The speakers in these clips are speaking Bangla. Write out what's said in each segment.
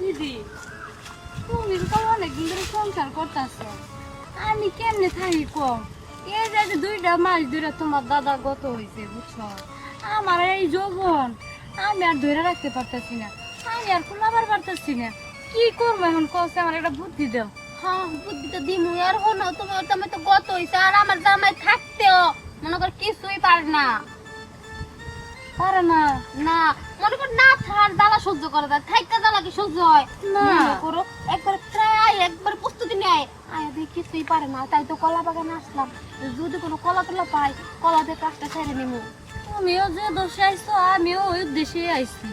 দিদি। তুমি তো অনেকদিন ধরে সংসার করতেছো। আমি কেমনে থাকি কম এই যে দুইটা মাস ধরে তোমার দাদা গত হয়েছে বুঝছ? আমার এই যৌবন, আমি আর ধরে রাখতে পারতেছি না। আমি আর কুলাবার পারতেছি না। কি করব এখন কষ্ট আমার একটা বুদ্ধি দাও। হ্যাঁ বুদ্ধি তো দিমু, আর হনো তোমার তুমি তো গত হইছে, আর আমার জামাই থাকতেও মনে কর কিছুই পারে না। পারে না। না মনে কর না জ্বালা সহ্য করে জ্বালা কি সহ্য হয়? না। করো একবার ট্রাই একবার প্রস্তুতি নেয়। আয়া দেখি কিছুই পারে না। তাই তো কলা বাগানে আসলাম। যদি কোনো কলা টলা পাই কলা দিয়ে কাজটা ছেড়ে তুমিও যে দোষে আইছো আমিও ওই উদ্দেশ্যে আইছি।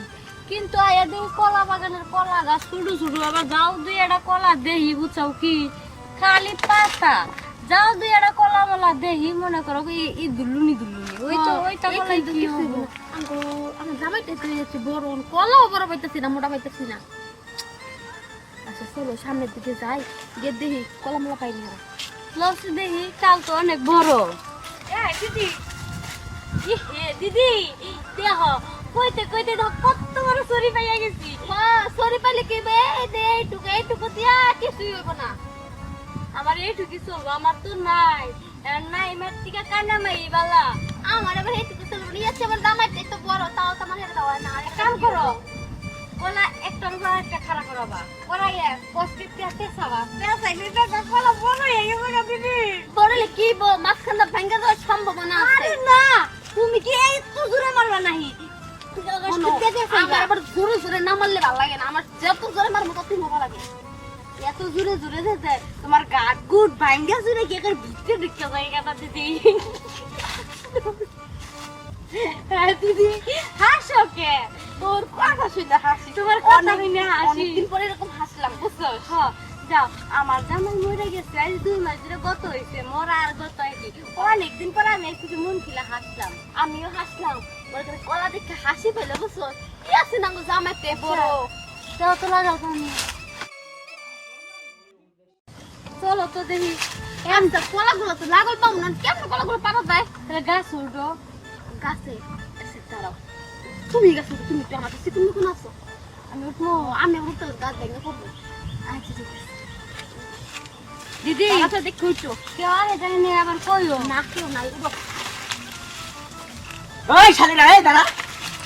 কিন্তু আয়া দেখি কলা বাগানের কলা গাছ ছোট ছোট। আবার যাও দুই একটা কলা দেহি বুঝাও কি? খালি পাতা। যাও দুই একটা কলা মলা দেহি মনে করো কি ই দুলুনি ওই তো বলাই তো কি কিছুই না। আঙ্গো, আমার জামাইটা তো হচ্ছে বড় কলাও বড় পাইতেছি না মোটা পাইতেছি না। আচ্ছা চলো সামনের দিকে যাই গিয়ে দেখি কলা মোলা পাইনি দেহি কাল তো অনেক বড়। এই দিদি। দিদি দেহ কইতে কইতে দেখো কত বড় চুরি পাইয়া গেছি। সরি পাইলে কি বে? দে এইটুকু এইটুকু দিয়া কিছুই হইব না। আমার এইটুকু চলবো আমার তো নাই। নাই মার টিকা কান্না মাই বালা। আমার এবার এইটুকু চলবে না ইয়াচ্ছে আমার জামাইটা তো বড় তাও তো আমার হেরে দেওয়া না কাম করো কলা একটার উপর একটা খাড়া করাবা সাবা পেছাইলে তো কলা বড় হয়ে গেছে গো দিদি বড়লে কি বো মাঝখানটা ভেঙে যাওয়ার সম্ভাবনা আছে। আরে না। তুমি কি এই তো জোরে মারবা নাহি? আমার আবার জোরে জোরে না মারলে ভালো লাগে না আমার যত জোরে মারবো ততই মজা লাগে। এত জোরে জোরে যেতে তোমার গাট গুট ভাঙ্গা জোরে কি করে ভিতরে ঢুকে যায় কথা দিদি? হ্যাঁ দিদি হাসো কে তোর কথা শুনে হাসি তোমার কথা শুনে হাসি। অনেকদিন পরে এরকম হাসলাম বুঝছ? হ যাও। আমার জামাই মরে গেছে আজ দুই মাস ধরে গত হয়েছে মরা আর গত হয়নি। অনেকদিন পরে আমি একটু মন খিলা হাসলাম আমিও হাসলাম। বলে করে কলা দেখে হাসি পেলে বুঝছ? কি আছে না জামাইতে? বড়। যাও তো লাগাও চলো তো দেখি। আমি তো কলাগুলো তো লাগল পাবো না। কেমন কলাগুলো পাবো যায় তাহলে গাছ উঠো। গাছে দাঁড়াও। তুমি গাছে উঠো, তুমি তো আমার কাছে তুমি কোন আছো। আমি উঠবো আমি উঠতে গাছ ভেঙে আচ্ছা ঠিক আছে। দিদি! আচ্ছা দেখো কেউ আরে জানি না আবার কইও। না কেউ নাই উঠো ওই শালিরা এই দাঁড়া।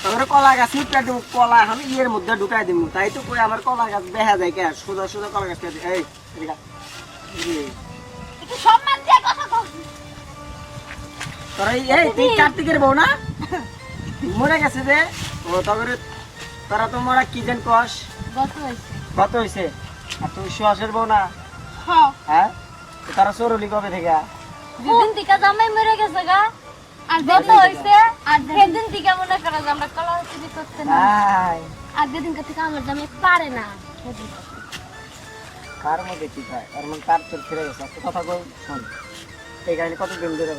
তোর কলা গাছ উঠে একটু কলা এখন ইয়ের মধ্যে ঢুকাই দিমু। তাই তো কই আমার কলা গাছ দেখা যায় কে? সোজা সোজা কলা গাছ এই একটু সম্মান দিয়ে কথা কও। তোর এই এই তুই কার্তিকের বউ না? মরে গেছে যে। ও তবে তোরা তো মরা কি যেন কস? গত হয়েছে। কত হয়েছে? আর তুই সুহাসের বউ না? হ্যাঁ? তারা চোরলি কবে থেকে? যেদিন থেকে জামাই মরে গেছে গা আর গত হয়েছে আর সেদিন থেকে মনে করো আমরা কলা চুরি করতে না। আর যেদিন থেকে আমার জামাই পারে না। কার মধ্যে কি হয় আর মানে তার তোর ফিরে গেছে। একটা কথা কই শোন এই কাহিনী কত দিন ধরে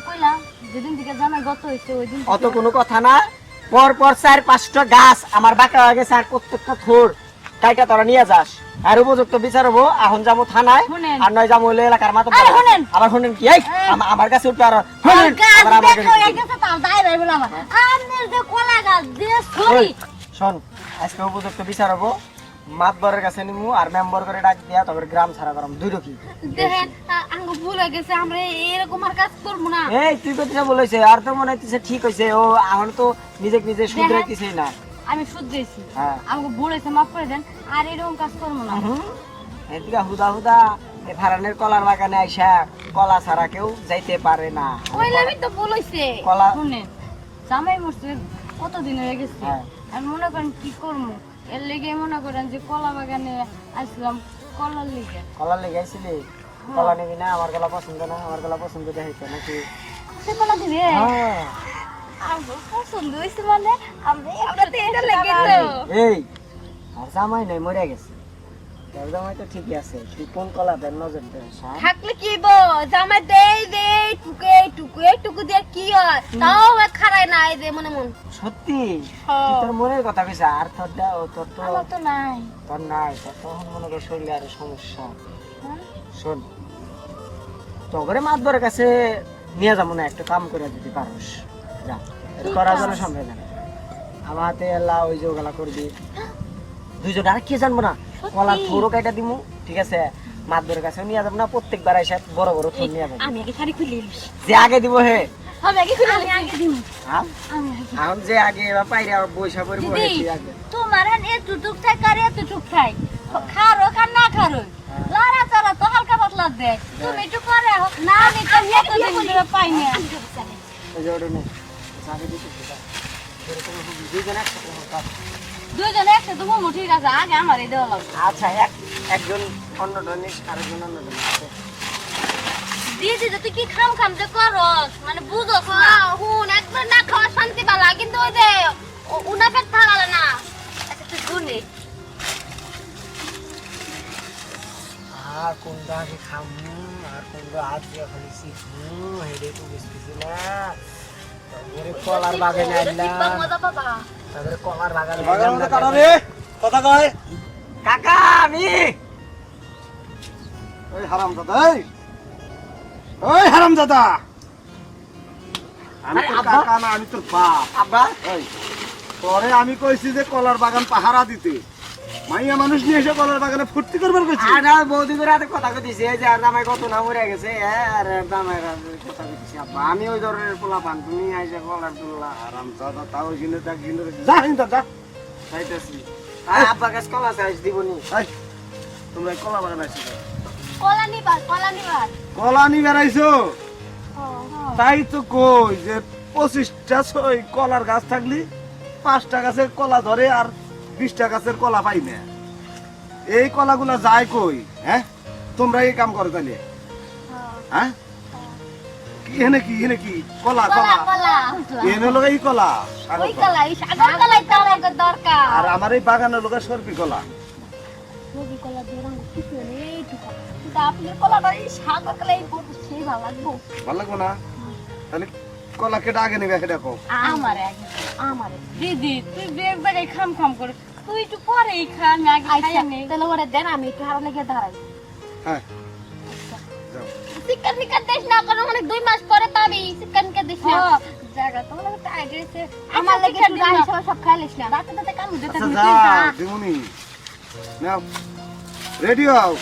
কইলাম যেদিন থেকে জামাই গত হয়েছে ওই দিন অত কোনো কথা না। পর পর চার পাঁচটা গাছ আমার বাঁকা হয়ে গেছে আর প্রত্যেকটা থোর কাইটা তোরা নিয়ে যাস। আর উপযুক্ত বিচার হব এখন যাব থানায়। আর নয় যাব হইল এলাকার মাতো আবার শুনেন কি? আমা- আমার কাছে উঠবে আর হয়ে। শোন আজকে উপযুক্ত বিচার হব মাতবরের কাছে নিমু আর মেম্বার করে ডাক দিয়া তবে গ্রাম ছাড়া করাম দুই রকি। দেখেন আঙ্গ ভুল হয়ে গেছে আমরা এরকম আর কাজ করব না। এই তুই কথা বলেছে আর তো মনে হইতেছে ঠিক হয়েছে ও এখন তো নিজে নিজে শুধরাইতেছেই না। আমি শুধরেছি হ্যাঁ। আমাকে বলেছে মাফ করে দেন আর এরকম কাজ করব না। এদিকে হুদা হুদা এই ফারানের কলার বাগানে আইসা কলা ছাড়া কেউ যাইতে পারে না। ওইলামই তো বলেছে কলা শুনেন জামাই মরছে কতদিন হয়ে গেছে? হ্যাঁ। আর মনে করেন কি করব? এর লেগে মনে করেন যে কলা বাগানে আসলাম কলার লেগে। কলার লেগে আইছিলি? কলা নিবি না? আমার গলা পছন্দ না আমার গলা পছন্দ দেখাইছে নাকি? সে কলা দিবে? হ্যাঁ। আমার পছন্দ হয়েছে মানে আমি আমরা তো। এটা লেগে এই আর জামাই নাই মরে গেছে। জামাই তো ঠিকই আছে তুই কোন কলা দেন নজর দেন হ্যাঁ? থাকলে কি বো জামাই দেই দেই টুকে টুকে টুকু দিয়ে কি হয়? তাও খারায় না এই যে মনে মন। সত্যি? হ্যাঁ। তুই তোর মনের কথা কইছে আর তোর দা ও তোর তো আমার তো নাই। তোর নাই তোর তখন মনে কর শরীরে আরও সমস্যা। হ্যাঁ? শোন তগরে মাতবরের কাছে নিয়ে যাব না একটা কাম করে দিতে পারোস। যা এটা করার সম্ভব না আমার হাতে ওই যে ওগুলা করবি। দুইজন আর কে জানব না? কলার থোরও কাইটা দিমু ঠিক আছে? মাদুরের কাছে নিয়ে যাব না প্রত্যেকবার এসে বড় বড় থোর নিয়ে যাব। আমি আগে শাড়ি খুলে এলিস যে আগে দিব হে। আগে খুলে আমি আগে দিব। হ্যাঁ? আমি যে আগে এবার পাইরে বৈশা পড়ব হেঁটে আগে। তোমার হান এত টুক থাক আর এত টুক থাক খারো না খারো। লড়া চড়া তো হালকা পাতলা দেয় তুমি একটু পরে না আমি তো এত দিন ধরে পাই না। ওই যে ওটা নে। চাবি দিতে একসাথে ঠিক আছে আগে আমার এই দেওয়া লাগবে। আচ্ছা এক একজন আরেকজন তুই কি খাম খাম যে করস মানে বুঝোস না। হুন না খাওয়া শান্তি পালা কিন্তু ওই যে ও- উনা পেট থাকালে না। আচ্ছা তুই শুনি আর কোনটা আগে খাম আর কোনটা হাত দিয়ে খালি শিখমু হেডে তো বুঝতেছি না কলার বাগানে আনলাম তারপরে কলার বাগানে বাগানের মধ্যে কাটা রে। কথা কয়। কাকা আমি। ওই হারাম দাদা এই ওই হারাম দাদা আমি তোর। কাকা না আমি তোর বাপ। আব্বা। আমি কইছি যে কলার বাগান পাহারা দিতে। মাইয়া মানুষ নিয়ে এসে কলার বাগানে ফুর্তি করবার কইছি? আর না বৌদি করে হাতে কথা কইতেছি এই যে আর দামাই কত না মরে গেছে আর দামাই কথা কইতেছি আব্বা আমি ওই ধরনের পোলা পান তুমি আইসা কলার দুল্লা। হারাম দাদা তাও জিনে দেখ জিনে দেখ। যা হিন্দা যা। খাইতেছি। আর আব্বা কাছে কলা চাইছ দিবনি। এই তোমরা কলা বাগান আইছো কলা নিবার কলা নিবার। কলা নি বেড়াইছো তাই তো কই যে পঁচিশটা ছয় কলার গাছ থাকলি পাঁচটা গাছে কলা ধরে আর বিশটা গাছের কলা পাই না এই কলাগুলা যায় কই? হ্যাঁ? তোমরা এই কাম করো তাহলে। হ্যাঁ। কি এনে কি? এনে কি? কলা কলা এনে লোক এই কলা। দরকার। আর আমার এই বাগানের লোকের সরপি কলা। ভালো লাগবো। না? তাহলে কলা কেটে আগে নেবে কো আমার আগে আমার। দিদি তুই বেগে খাম খাম করে তুই একটু পরেই খা আমি আগে খাই আচ্ছা নেই। তাহলে ওরা দেন আমি একটু হারা লেগে দাঁড়াই। হ্যাঁ। যাও চিকেন ফিকেন দিস না কারণ অনেক দুই মাস পরে পাবি চিকেন কে দিস না। জায়গা তো লাগে টাইট হয়েছে আমার লেগে একটু রাইস সব খাইলিস না। রাতে রাতে কাম দিতে আচ্ছা দিমুনি। নাও। রেডি হও।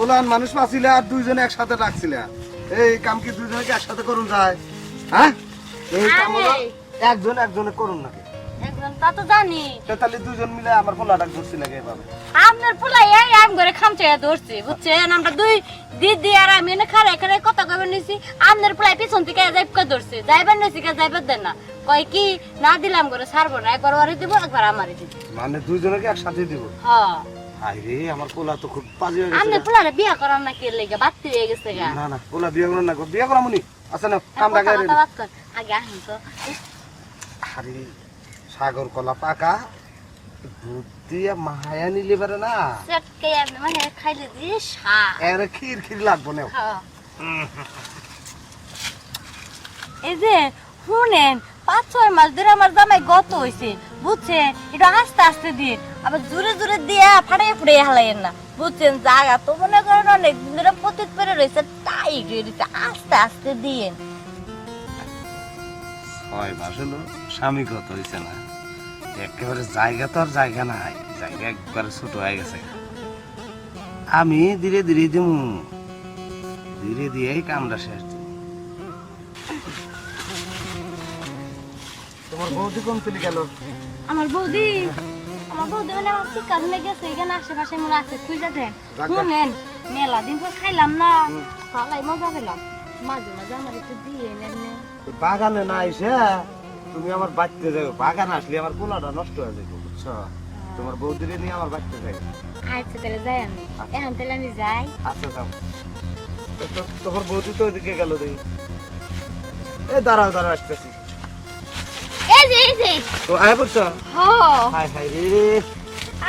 ওলান মানুষ পাছিলে আর দুইজনে একসাথে ডাকছিলে। এই কাম কি দুইজনে কি একসাথে করুন যায়। হ্যাঁ? এই কাম হলো একজন একজনে করুন নাকি? একদম তা তো জানি। তাহলে দুজন মিলে আমার পোলা ধরছি লাগে এভাবে? আপনার পোলাই এই আম করে খামচে ধরছি বুঝছেন? আমরা দুই দিদি আর আমি এনে খারে খারে কথা কবে নিছি। আপনার পোলাই পিছন থেকে যাইব কে ধরছে যাইবার নিছি কে যাইবার দেন না। কয় কি না দিলাম করে ছাড়বো না একবার ওরে দিব একবার আমারে দিব। মানে দুইজনকে একসাথে দিব? হ্যাঁ। হাই রে আমার পোলা তো খুব বাজে হয়ে গেছে আপনার পোলারে বিয়া করার না কে লেগে বাত্তি হয়ে গেছে গা? না না পোলা বিয়ে করুন না গো, করা মুনি আচ্ছা না কাম আগে তো। সাগর কলা পাকা দুধ দিয়ে মায়া নিলে পারে না। চটকে আপনি মানে খাইলে দিয়ে সা এর ক্ষীর ক্ষীর লাগবো না। এই যে শুনেন পাঁচ ছয় মাস ধরে আমার জামাই গত হইছে বুঝছে এটা আস্তে আস্তে দিন। আবার জোরে জোরে দিয়া ফাটাই ফুড়ে হালাইয়েন না। বুঝছেন জায়গা তো মনে করেন অনেক দিন ধরে পতিত পেরে রয়েছে টাইট হয়ে রয়েছে আস্তে আস্তে দিন ছয় মাস হলো স্বামী কত হয়েছে না। একেবারে জায়গা তো আর জায়গা নাই জায়গা একবারে ছোট হয়ে গেছে। আমি ধীরে ধীরে দিমু ধীরে দিয়েই কামটা শেষ দিমু। তোমার বৌদি কোন তুলি গেল আমার বৌদি। আমার আমার শিক্ষা গেছে এখানে আশেপাশে আছে খুঁজে দেন। শুনেন মেলা দিন পর খাইলাম না। মজা পেলাম। মাঝে মাঝে আমার একটু দিয়ে নেন বাগানে না এসে তুমি আমার বাড়তে যাও। বাগান আসলে আমার পোলাটা নষ্ট হয়ে যাবে বুঝছ? তোমার বৌদিরে নিয়ে আমার বাড়তে যাই। আচ্ছা তাহলে যাই আমি এখন তাহলে আমি যাই। আচ্ছা যাও। তো তো- তোমার বৌদি তো ওইদিকে গেল রে এ দাঁড়াও দাঁড়াও আসতেছি। যে এই যে তো। আয় বলছো হাই হাই রে।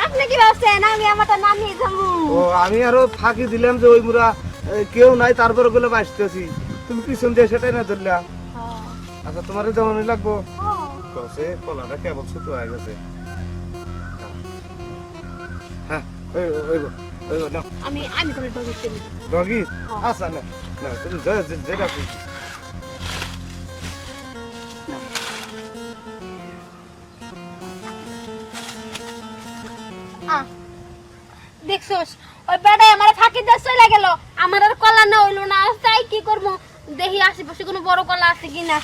আপনি কি ভাবছেন? আমি আমারটা নামি যাব ও আমি আরও ফাঁকি দিলাম যে ওই মুরা কেউ নাই তারপরে বলে বাঁচতেছি। তুমি পিছন দিয়ে সেটাই না ধরলা। আচ্ছা তোমার যেমন লাগবো? কসে কলাটা কেবল ছোট হয়ে গেছে। হ্যাঁ ওই ওই ওই গো, আমি আমি করে ডগে? ডগি আচ্ছা না না তুমি যেটা দেখছোস? ওই বেড়াই আমার ফাঁকি দিয়ে চলে গেল। আমার আর কলা না হইল না। তাই কি করব? দেখি আশেপাশে কোনো বড় কলা আছে কিনা।